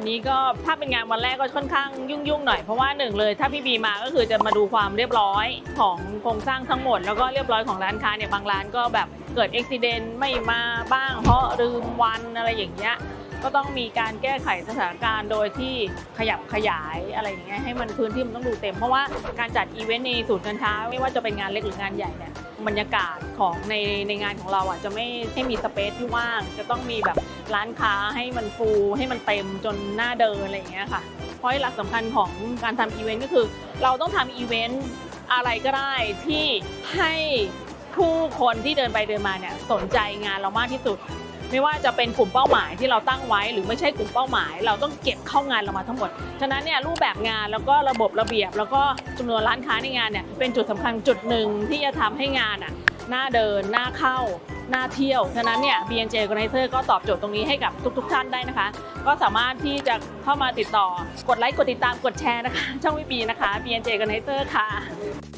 วันนี้ก็ถ้าเป็นงานวันแรกก็ค่อนข้างยุ่งๆหน่อยเพราะว่าหนึ่งเลยถ้าพี่บีมาก็คือจะมาดูความเรียบร้อยของโครงสร้างทั้งหมด แล้วก็เรียบร้อยของร้านค้าเนี่ยบางร้านก็แบบเกิดอุบิเหตุไม่มาบ้าง เพราะลืมวันอะไรอย่างเงี้ย ก็ต้องมีการแก้ไขสถานการณ์โดยที่ขยับขยายอะไรอย่างเงี้ยให้มันพื้นที่มันต้องดูเต็ม เพราะว่าการจัดอีเวนต์ในศูนย์การค้าไม่ว่าจะเป็นงานเล็กหรืองานใหญ่เนี่ยบรรยากาศของในในงานของเราอะจะไม่ให้มีสเปซที่ว่าง จะต้องมีแบบร้านค้าให้มันฟูให้มันเต็มจนหน้าเดินอะไรอย่างเงี้ยค่ะเพราะหลักสำคัญของการทำอีเวนต์ก็คือ เราต้องทำอีเวนต์อะไรก็ได้ที่ให้ผู้คนที่เดินไปเดินมาเนี่ยสนใจงานเรามากที่สุด ไม่ว่าจะเป็นกลุ่มเป้าหมายที่เราตั้งไว้ หรือไม่ใช่กลุ่มเป้าหมาย เราต้องเก็บเข้างานเรามาทั้งหมด ฉะนั้นเนี่ยรูปแบบงานแล้วก็ระบบระเบียบ แล้วก็จำนวนร้านค้าในงานเนี่ยเป็นจุดสำคัญจุดหนึ่งที่จะทำให้งานอะน่าเดินน่าเข้าน่าเที่ยว ฉะนั้นเนี่ย BNJ Organizer ก็ตอบโจทย์ตรงนี้ให้กับทุก ๆ ท่านได้นะคะ ก็สามารถที่จะเข้ามาติดต่อ กดไลค์ กดติดตาม กดแชร์นะคะ ช่องวิบีนะคะ BNJ Organizer ค่ะ